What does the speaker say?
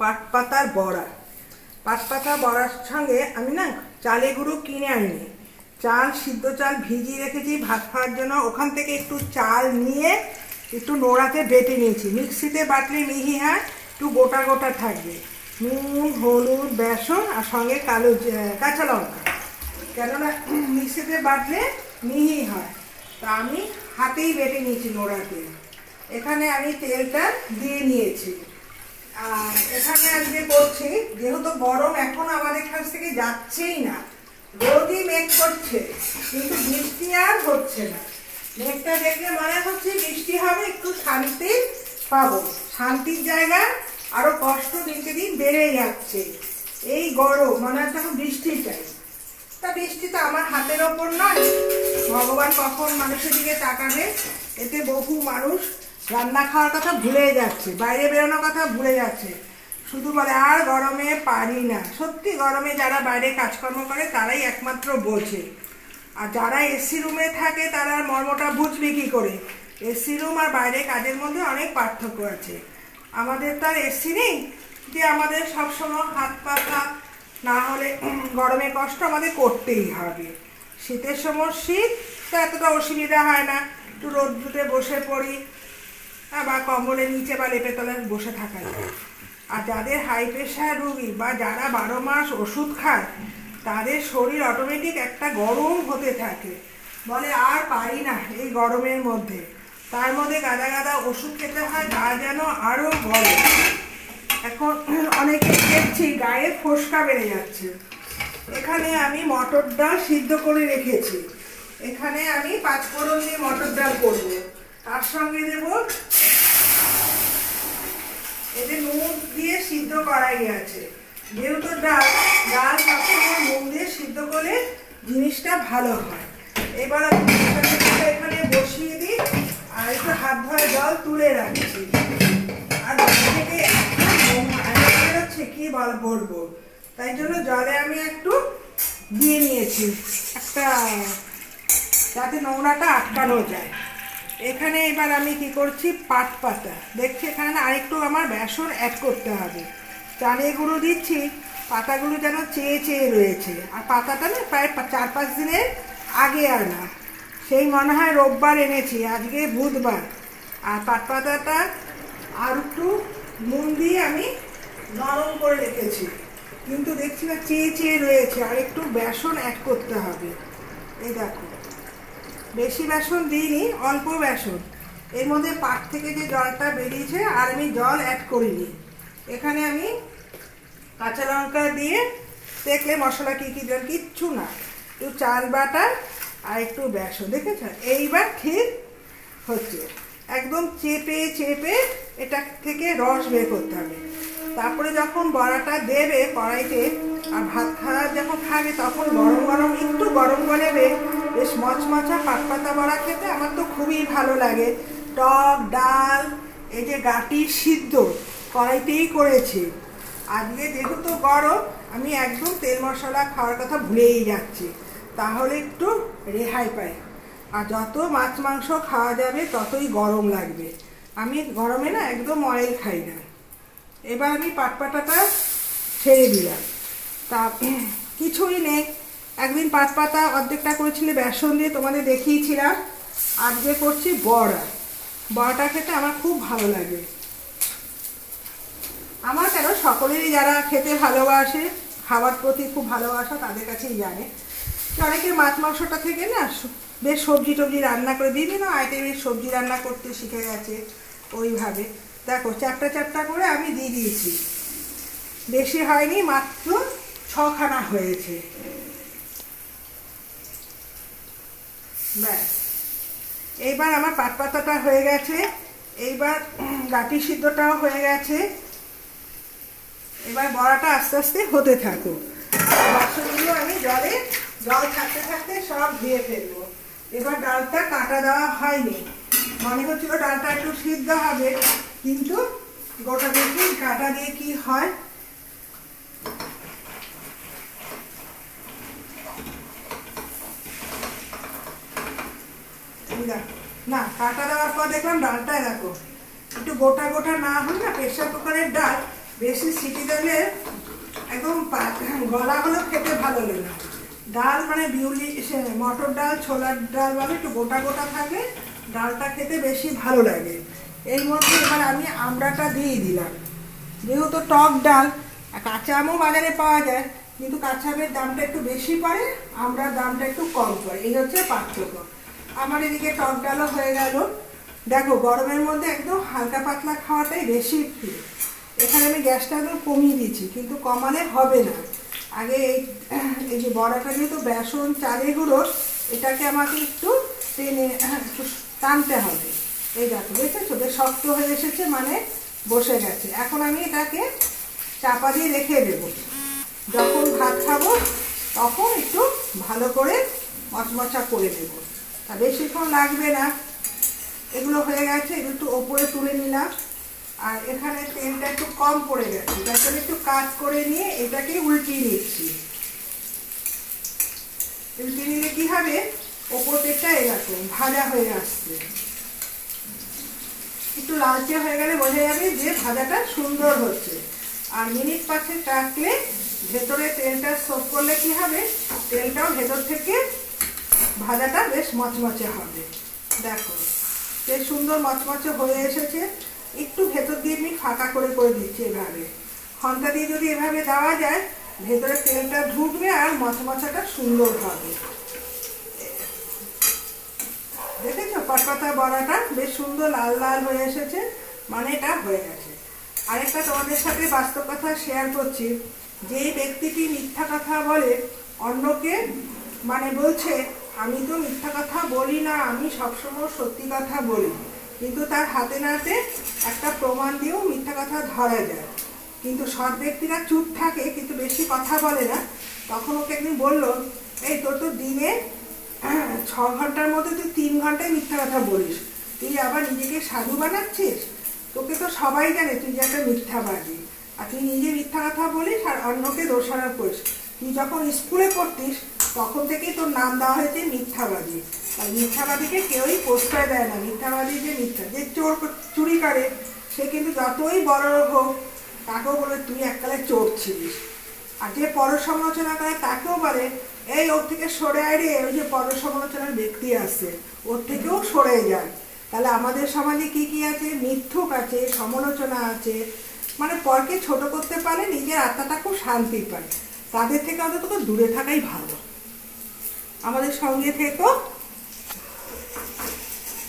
পাট পাতার বড়া। পাট পাতা বড়ার সঙ্গে আমি না চালে গুঁড়ো কিনে আনিনি। চাল, সিদ্ধ চাল ভিজিয়ে রেখেছি, ভাত খাওয়ার জন্য। ওখান থেকে একটু চাল নিয়ে একটু নোড়াতে বেটে নিয়েছি। মিক্সিতে বাটলে মিহি, হয়, একটু গোটা গোটা থাকবে। নুন, হলুদ, বেসন আর সঙ্গে কালো কাঁচা লঙ্কা। কেননা মিক্সিতে বাটলে মিহি হয়। তা আমি হাতেই বেটে নিয়েছি নোড়াতে। এখানে আমি তেলটা দিয়ে নিয়েছি। এখানে আজকে করছি যেহেতু গরম, এখন আমাদের কাছ থেকে যাচ্ছেই না। রোদই মেঘ করছে, কিন্তু বৃষ্টি আর হচ্ছে না। মেঘটা দেখলে মনে হচ্ছে বৃষ্টি হবে, একটু শান্তি পাবো। শান্তির জায়গা, আরও কষ্ট দিনকে দিন বেড়ে যাচ্ছে। এই গরম, মনে হচ্ছে এখন বৃষ্টি চাই তা বৃষ্টি তো আমার হাতের ওপর নয়। ভগবান কখন মানুষের দিকে তাকাবে? এতে বহু মানুষ রান্না খাওয়ার কথা ভুলে যাচ্ছে, বাইরে বেরোনোর কথা ভুলে যাচ্ছে। শুধু বলে, আর গরমে পারি না। সত্যি গরমে যারা বাইরে কাজকর্ম করে, তারাই একমাত্র বোঝে। আর যারা এসি রুমে থাকে, তারা মর্মটা বুঝবে কি করে? এসি রুম আর বাইরে কাজের মধ্যে অনেক পার্থক্য আছে। আমাদের তো আর এসি নেই, যে আমাদের সবসময় হাত পাখা না হলে গরমে কষ্ট আমাদের করতেই হবে। শীতের সময় শীত, তো এতটা অসুবিধা হয় না। একটু রোদ্দুরে বসে পড়ি বা কম্বলের নিচে বা লেপে তলায় বসে থাকা আর যাদের হাই প্রেশার রুগী বা যারা বারো মাস ওষুধ খায়, তাদের শরীর অটোমেটিক একটা গরম হতে থাকে। বলে আর পারি না এই গরমের মধ্যে। তার মধ্যে গাদা গাদা ওষুধ খেতে হয় গা যেন আরও গরম এখন অনেকে দেখছি গায়ে ফোসকা বেড়ে যাচ্ছে। এখানে আমি মটর ডাল সিদ্ধ করে রেখেছি। এখানে আমি পাঁচফোড়ন দিয়ে মটর ডাল করব। তার সঙ্গে দেব এতে নুন দিয়ে সিদ্ধ করাই আছে। যেহেতু ডাল ডাল সবসময় নুন দিয়ে সিদ্ধ করলে জিনিসটা ভালো হয়। এবার আমি এখানে বসিয়ে দিই, আর একটু হাত ধোয়া জল তুলে রাখছি। আর থেকে কি বল, বলব? তাই জন্য জলে আমি একটু দিয়ে নিয়েছি। একটা, যাতে নোংরাটা আটকানো যায়। এখানে এবার আমি কি করছি? পাট পাতা। দেখছি এখানে না আরেকটু আমার বেসন অ্যাড করতে হবে। চালে গুঁড়ো দিচ্ছি, পাতাগুলো যেন চেয়ে চেয়ে রয়েছে। আর পাতাটা না প্রায় চার পাঁচ দিনের আগে আনা সেই মনে হয় রোববার এনেছি, আজকে বুধবার। আর পাট পাতাটা আর একটু নুন দিয়ে আমি নরম করে রেখেছি। কিন্তু দেখছি না চেয়ে চেয়ে রয়েছে আর একটু বেসন অ্যাড করতে হবে। এই দেখো। বেশি বেসন দিইনি, অল্প বেসন। এর মধ্যে পাট থেকে যে জলটা বেরিয়েছে, আর আমি জল অ্যাড করিনি। এখানে আমি কাঁচা লঙ্কা দিয়ে দেখলে মশলা কী কী দেন কিচ্ছু না। একটু চাল বাটা আর একটু বেসন দেখেছ এইবার ঠিক হচ্ছে। একদম চেপে চেপে এটা থেকে রস বের করতে হবে। তারপরে যখন বড়াটা দেবে কড়াইতে, আর ভাত খাওয়া যখন খাবে, তখন গরম গরম, একটু গরম করে বেশ মচমচা পাট পাতা বড়া খেতে আমার তো খুবই ভালো লাগে। টক, ডাল, এই যে গাটি সিদ্ধ কড়াইতেই করেছি। আজকে যেহেতু গরম, আমি একদম তেল মশলা খাওয়ার কথা ভুলেই যাচ্ছি। তাহলে একটু রেহাই পাই। আর যত মাছ, মাংস খাওয়া যাবে, ততই গরম লাগবে। আমি গরমে না একদম অয়েল খাই না। এবার আমি পাটপাটাটা ছেড়ে দিলাম। তা, কিছুই নেই। একদিন পাঁচ পাতা অর্ধেকটা করেছিলে বেসন দিয়ে তোমাদের দেখিয়েছিলাম। আজকে করছি বড়া। বড়াটা খেতে আমার খুব ভালো লাগে। আমার কেন সকলেরই যারা খেতে ভালোবাসে খাবার প্রতি খুব ভালোবাসা তাদের কাছেই জানে। অনেকে মাছ মাংসটা থেকে না বেশ সবজি টবজি রান্না করে, বিভিন্ন আইটেমের সবজি রান্না করতে শিখে গেছে ওইভাবে। দেখো, চারটা চারটা করে আমি দিয়ে দিয়েছি। বেশি হয়নি, মাত্র ছখানা হয়েছে। ব্যাস। এইবার আমার পাট পাতাটা হয়ে গেছে। এইবার গাঁটি সিদ্ধটাও হয়ে গেছে। এবার বড়াটা আস্তে আস্তে হতে থাকো আর বাসনগুলো আমি জলে, জল থাকতে থাকতে সব ধুয়ে ফেলব। এবার ডালটা কাটা দেওয়া হয়নি। মনে হচ্ছিল ডালটা একটু সিদ্ধ হবে, কিন্তু গোটা দেখি কাটা দিয়ে কি হয়। দেখো। না, কাটা দেওয়ার পর দেখলাম ডালটায় দেখো। একটু গোটা গোটা না হলে না প্রেশার কুকারের ডাল বেশি সিটি দিলে একদম পা- গলা হলেও খেতে ভালো লাগে ডাল মানে বিউলি মটর ডাল, ছোলার ডাল বলে, একটু গোটা গোটা থাকে ডালটা খেতে বেশি ভালো লাগে। এর মধ্যে এবার আমি আমড়াটা দিয়ে দিলাম। যেহেতু টক ডাল, কাঁচা আমও বাজারে পাওয়া যায়, কিন্তু কাঁচা আমের দামটা একটু বেশি পড়ে, আমড়ার দামটা একটু কম পড়ে। এই হচ্ছে পার্থক্য। আমার এদিকে টক হয়ে গেল। দেখো, গরমের মধ্যে একদম হালকা পাতলা খাওয়াটাই বেশি প্রিয়। এখানে আমি গ্যাসটা একদম কমিয়ে দিয়েছি, কিন্তু কমালে হবে না। আগে এই এই যে বড়াটা যেহেতু বেসন, চালের গুঁড়ো, এটাকে আমাকে একটু টেনে টানতে হবে। এই দেখো, দেখেছ? বেশ শক্ত হয়ে এসেছে মানে বসে গেছে। এখন আমি এটাকে চাপা দিয়ে রেখে দেব। যখন ভাত খাব, তখন একটু ভালো করে মচমচা করে দেব। তা বেশিক্ষণ লাগবে না। এগুলো হয়ে গেছে, এগুলো একটু ওপরে তুলে নিলাম। আর এখানে তেলটা একটু কম পড়ে গেছে, তার জন্য একটু কাজ করে নিয়ে এটাকে উল্টিয়ে নিচ্ছি। উল্টিয়ে নিলে কি হবে? ওপর তেলটা এরকম ভাজা হয়ে আসছে। একটু লালচে হয়ে গেলে বোঝা যাবে যে ভাজাটা সুন্দর হচ্ছে। আর মিনিট পাঁচে রাখলে ভেতরে তেলটা সোপ করলে কি হবে? তেলটাও ভেতর থেকে ভাজাটা বেশ মচমচে হবে। দেখো, বেশ সুন্দর মচমচে হয়ে এসেছে। একটু ভেতর দিয়ে আমি ফাঁকা করে করে দিচ্ছি এভাবে। খন্তা দিয়ে যদি এভাবে দেওয়া যায়, ভেতরে তেলটা ঢুকবে আর মচমচাটা সুন্দর হবে। দেখেছ পাটপাতা বড়াটা? বেশ সুন্দর লাল লাল হয়ে এসেছে। মানে এটা হয়ে গেছে। আরেকটা তোমাদের সাথে বাস্তব কথা শেয়ার করছি। যে ব্যক্তিটি মিথ্যা কথা বলে, অন্যকে মানে বলছে আমি তো মিথ্যা কথা বলি না, আমি সবসময় সত্যি কথা বলি। কিন্তু তার হাতে নাতে একটা প্রমাণ দিয়েও মিথ্যা কথা ধরা যায়। কিন্তু সৎ ব্যক্তিরা চুপ থাকে, কিন্তু বেশি কথা বলে না। তখন ওকে একদিন বলল, এই তোর তো দিনে ছ ঘণ্টার মধ্যে তুই তিন ঘন্টায় মিথ্যা কথা বলিস। তুই আবার নিজেকে সাধু বানাচ্ছিস? তোকে তো সবাই জানে তুই যে একটা মিথ্যাবাদী। আর তুই নিজে মিথ্যা কথা বলিস আর অন্যকে দোষারোপ করিস। তুই যখন স্কুলে পড়তিস, তখন থেকেই তোর নাম দেওয়া হয়েছে মিথ্যাবাদী। আর মিথ্যাবাদীকে কেউই প্রশ্রয় দেয় না। মিথ্যাবাদী যে মিথ্যা, যে চোর চুরি করে, সে কিন্তু যতই বড় হোক, তাকেও বলে তুই এককালে চোর ছিলিস। আর যে পর সমালোচনা করে তাকেও বলে, এই ওর থেকে সরে আয় রে, ওই যে পর সমালোচনার ব্যক্তি আছে, ওর থেকেও সরে যায়। তাহলে আমাদের সমাজে কি কি আছে? মিথ্যুক আছে, সমালোচনা আছে। মানে পরকে ছোট করতে পারে নিজের আত্মাটা খুব শান্তি পায়। তাদের থেকে অন্তত দূরে থাকাই ভালো। আমাদের সঙ্গে থেকেও